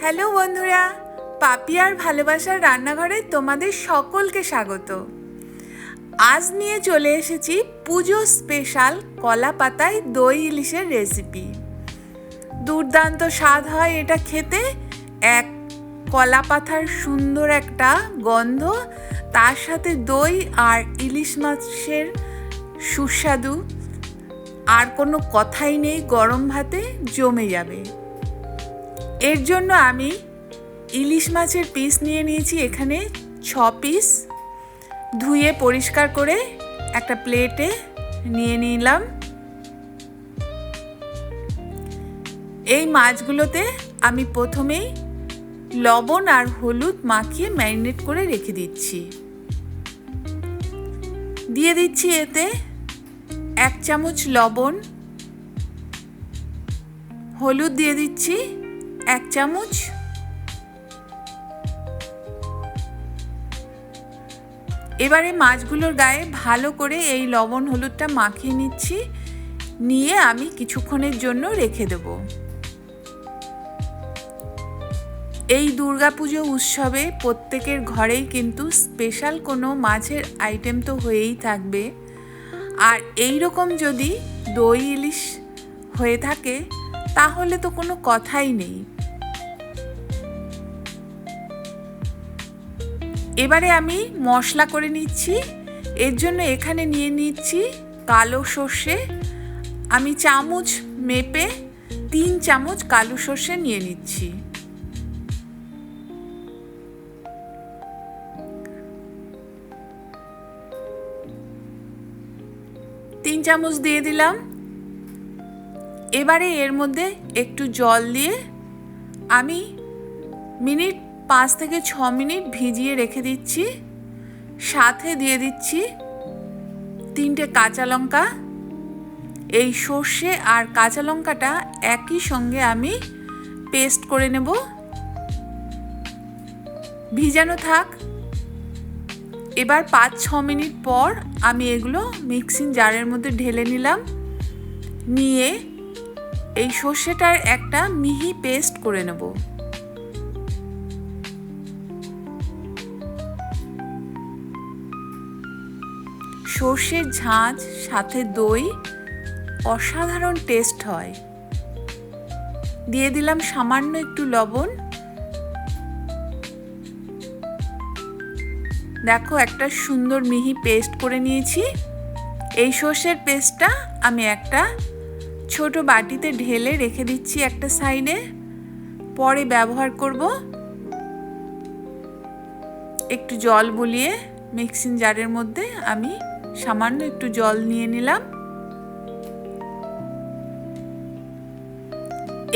Hello বন্ধুরা, পাপিয়ার ভালোবাসার রান্নাঘরে তোমাদের সকলকে স্বাগত। আজ নিয়ে চলে এসেছি পুজো স্পেশাল কলা পাতায় দই ইলিশের রেসিপি। দুর্দান্ত স্বাদ হয় এটা খেতে, এক কলা পাতার সুন্দর একটা গন্ধ, তার সাথে দই আর ইলিশ মাছের সুস্বাদু। আর কোনো কথাই নেই, গরম ভাতে জমে যাবে। এর জন্য আমি ইলিশ মাছের পিস নিয়ে নিয়েছি এখানে ছ পিস ধুয়ে পরিষ্কার করে একটা প্লেটে নিয়ে নিলাম। এই মাছগুলোতে আমি প্রথমেই লবণ আর হলুদ মাখিয়ে ম্যারিনেট করে রেখে দিচ্ছি। দিয়ে দিচ্ছি এতে এক চামচ লবণ। হলুদ দিয়ে দিচ্ছি। এক চামচ। এবারে মাছগুলোর গায়ে ভালো করে এই লবণ হলুদটা মাখিয়ে নিচ্ছি। নিয়ে আমি কিছুক্ষণের জন্য রেখে দেব। এই দুর্গাপুজো উৎসবে প্রত্যেকের ঘরেই কিন্তু স্পেশাল কোনো মাছের আইটেম তো হয়েই থাকবে। আর এই রকম যদি দই ইলিশ হয়ে থাকে, তাহলে তো কোনো কথাই নেই। এবারে আমি মশলা করে নিচ্ছি। এর জন্য এখানে নিয়ে নিচ্ছি কালো সর্ষে। আমি চামচ মেপে তিন চামচ কালো সর্ষে নিয়ে নিচ্ছি। তিন চামচ দিয়ে দিলাম। এবারে এর মধ্যে একটু জল দিয়ে আমি মিনিট পাঁচ থেকে ছ মিনিট ভিজিয়ে রেখে দিচ্ছি। সাথে দিয়ে দিচ্ছি তিনটে কাঁচা লঙ্কা। এই সর্ষে আর কাঁচা লঙ্কাটা একই সঙ্গে আমি পেস্ট করে নেব। ভিজানো থাক। এবার পাঁচ, ছ মিনিট পর আমি এগুলো মিক্সিং জারের মধ্যে ঢেলে নিলাম। নিয়ে এই সর্ষেটার একটা মিহি পেস্ট করে নেব। সর্ষের ঝাঁঝ সাথে দই, অসাধারণ টেস্ট হয়। দিয়ে দিলাম সামান্য একটু লবণ। দেখো একটা সুন্দর মিহি পেস্ট করে নিয়েছি। এই সর্ষের পেস্টটা আমি একটা ছোট বাটিতে ঢেলে রেখে দিচ্ছি একটা সাইডে। পরে ব্যবহার করব একটু জল বুলিয়ে মিক্সিং জারের মধ্যে আমি সামান্য একটু জল নিয়ে নিলাম।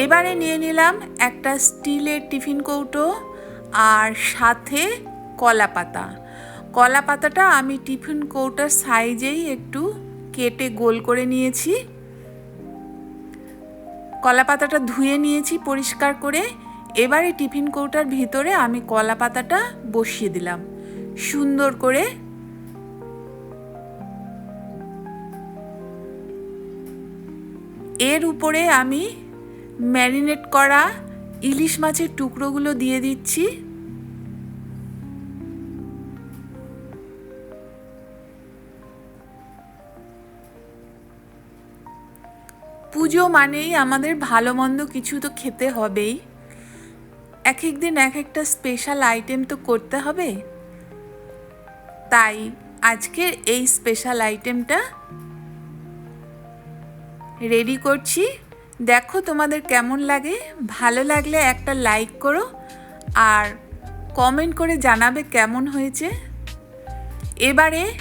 এবারে নিয়ে নিলাম একটা স্টিলের টিফিন কৌটো আর সাথে কলা পাতা। কলা পাতাটা আমি টিফিন কৌটার সাইজেই একটু কেটে গোল করে নিয়েছি। কলা পাতাটা ধুয়ে নিয়েছি পরিষ্কার করে। এবারে টিফিন কৌটার ভিতরে আমি কলা পাতাটা বসিয়ে দিলাম। সুন্দর করে এর উপরে আমি ম্যারিনেট করা ইলিশ মাছের টুকরোগুলো দিয়ে দিচ্ছি। পুজো মানেই আমাদের ভালো মন্দ কিছু তো খেতে হবেই। এক এক দিন এক একটা স্পেশাল আইটেম তো করতে হবে। তাই আজকের এই স্পেশাল আইটেমটা রেডি করছি। দেখো তোমাদের কেমন লাগে। ভালো লাগলে একটা লাইক করো। আর কমেন্ট করে জানাবে কেমন হয়েছে। এবারে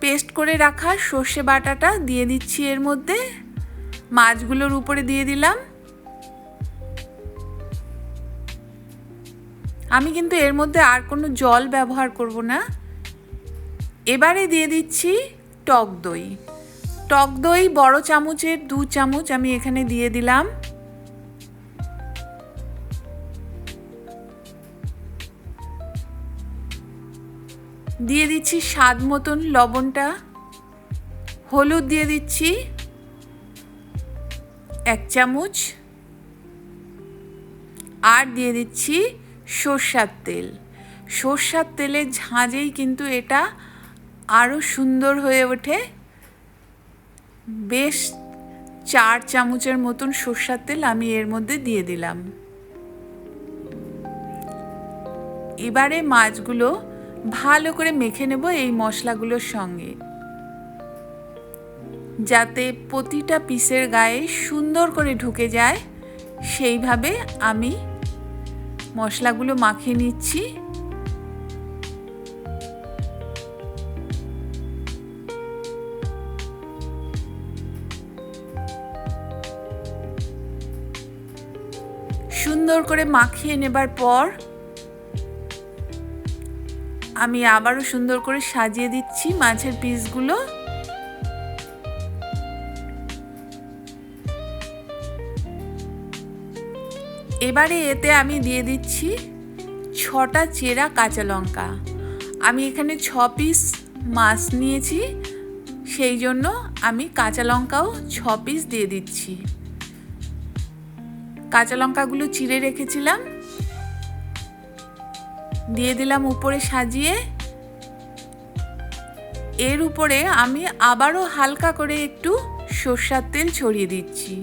পেস্ট করে রাখা সর্ষে বাটাটা দিয়ে দিচ্ছি এর মধ্যে। মাছগুলোর উপরে দিয়ে দিলাম। আমি কিন্তু এর মধ্যে আর কোনো জল ব্যবহার করব না। এবারে দিয়ে দিচ্ছি টক দই। টক দই, বড় চামচের দু চামচ আমি এখানে দিয়ে দিলাম। দিয়ে দিচ্ছি স্বাদ মতন লবণটা। হলুদ দিয়ে দিচ্ছি এক চামচ। আর দিয়ে দিচ্ছি সর্ষার তেল। সর্ষার তেলের ঝাঁঝেই কিন্তু এটা আরও সুন্দর হয়ে ওঠে। বেশ চার চামচের মতন সর্ষার তেল আমি এর মধ্যে দিয়ে দিলাম। এবারে মাছগুলো ভালো করে মেখে নেব এই মশলাগুলোর সঙ্গে। যাতে প্রতিটা পিসের গায়ে সুন্দর করে ঢুকে যায়, সেইভাবে আমি মশলাগুলো মাখিয়ে নিচ্ছি। সুন্দর করে মাখিয়ে নেবার পর আমি আবারও সুন্দর করে সাজিয়ে দিচ্ছি মাছের পিসগুলো। এবারে এতে আমি দিয়ে দিচ্ছি ছটা চেরা কাঁচা লঙ্কা। আমি এখানে ছ পিস মাছ নিয়েছি, সেই জন্য আমি কাঁচা লঙ্কাও ছ পিস দিয়ে দিচ্ছি। কাঁচা লঙ্কাগুলো চিড়ে রেখেছিলাম। দিয়ে দিলাম উপরে সাজিয়ে। এর উপরে আমি আবারও হালকা করে একটু সর্ষার তেল ছড়িয়ে দিচ্ছি।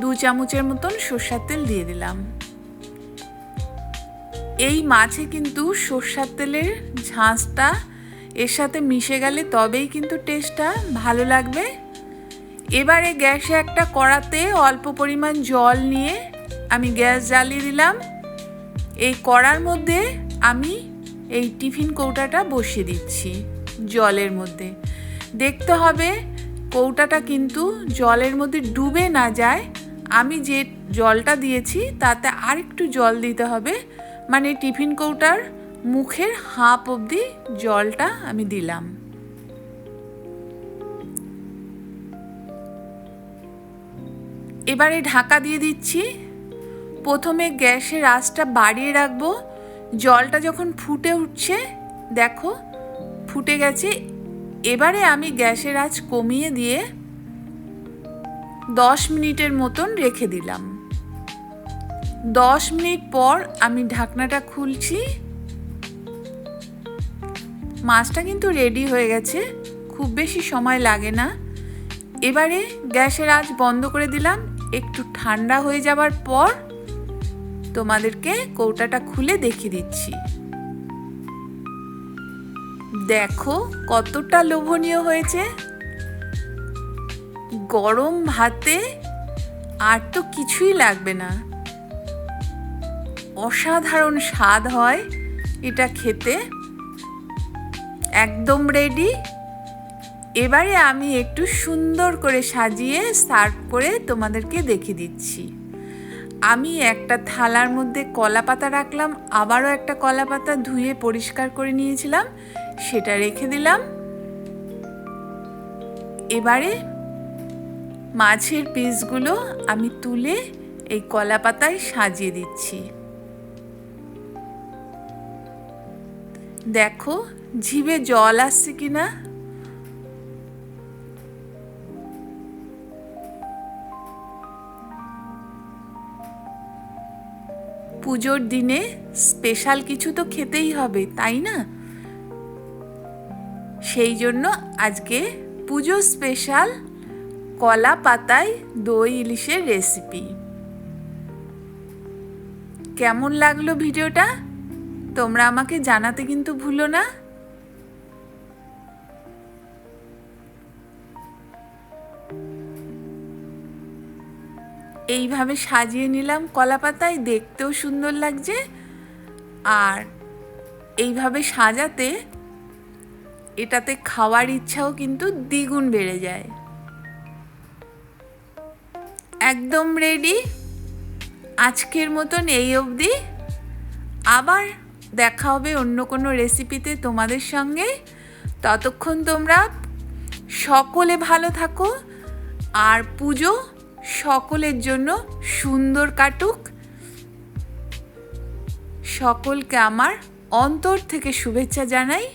দু চামচের মতন সর্ষার তেল দিয়ে দিলাম। এই মাছে কিন্তু সর্ষার তেলের ঝাঁঝটা এর সাথে মিশে গেলে তবেই কিন্তু টেস্টটা ভালো লাগবে। এবারে গ্যাসে একটা কড়াতে অল্প পরিমাণ জল নিয়ে আমি গ্যাস জ্বালিয়ে দিলাম। এই কড়ার মধ্যে আমি এই টিফিন কৌটাটা বসিয়ে দিচ্ছি জলের মধ্যে। দেখতে হবে কৌটাটা কিন্তু জলের মধ্যে ডুবে না যায়। আমি যে জলটা দিয়েছি তাতে আরেকটু জল দিতে হবে। মানে টিফিন কৌটার মুখের হাঁপ অবধি জলটা আমি দিলাম। এবারে ঢাকা দিয়ে দিচ্ছি। প্রথমে গ্যাসের আঁচটা বাড়িয়ে রাখব। জলটা যখন ফুটে উঠছে, দেখো, ফুটে গেছে। এবারে আমি গ্যাসের আঁচ কমিয়ে দিয়ে দশ মিনিটের মতন রেখে দিলাম। দশ মিনিট পর আমি ঢাকনাটা খুলছি। মাছটা কিন্তু রেডি হয়ে গেছে, খুব বেশি সময় লাগে না। এবারে গ্যাসের আঁচ বন্ধ করে দিলাম। একটু ঠান্ডা হয়ে যাবার পর তোমাদেরকে কৌটাটা খুলে দেখিয়ে দিচ্ছি। দেখো কতটা লোভনীয় হয়েছে। গরম ভাতে আর তো কিছুই লাগবে না। অসাধারণ স্বাদ হয় এটা খেতে। একদম রেডি এবারে আমি একটু সুন্দর করে সাজিয়ে সার্ভ করে তোমাদেরকে দেখিয়ে দিচ্ছি। আমি একটা থালার মধ্যে কলা পাতা রাখলাম, আবারও একটা কলা পাতা ধুয়ে পরিষ্কার করে নিয়েছিলাম, সেটা রেখে দিলাম। এবারে মাছের পিসগুলো আমি তুলে এই কলা পাতায় সাজিয়ে দিচ্ছি। দেখো জিভে জল আসছে কিনা? পুজোর দিনে স্পেশাল কিছু তো খেতেই হবে, তাই না? সেই জন্য আজকে পুজো স্পেশাল কলা পাতায় দই ইলিশের রেসিপি কেমন লাগল ভিডিওটা? তোমরা আমাকে জানাতে কিন্তু ভুলো না। এইভাবে সাজিয়ে নিলাম কলা পাতায় দেখতেও সুন্দর লাগছে। আর এইভাবে সাজাতে এটাতে খাওয়ার ইচ্ছাও কিন্তু দ্বিগুণ বেড়ে যায়। একদম রেডি আজকের মতন এই অবধি। আবার দেখা হবে অন্য কোনো রেসিপিতে তোমাদের সঙ্গে। ততক্ষণ তোমরা সকলে ভালো থাকো। আর পুজো সকলের জন্য সুন্দর কাটুক। সকলকে আমার অন্তর থেকে শুভেচ্ছা জানাই।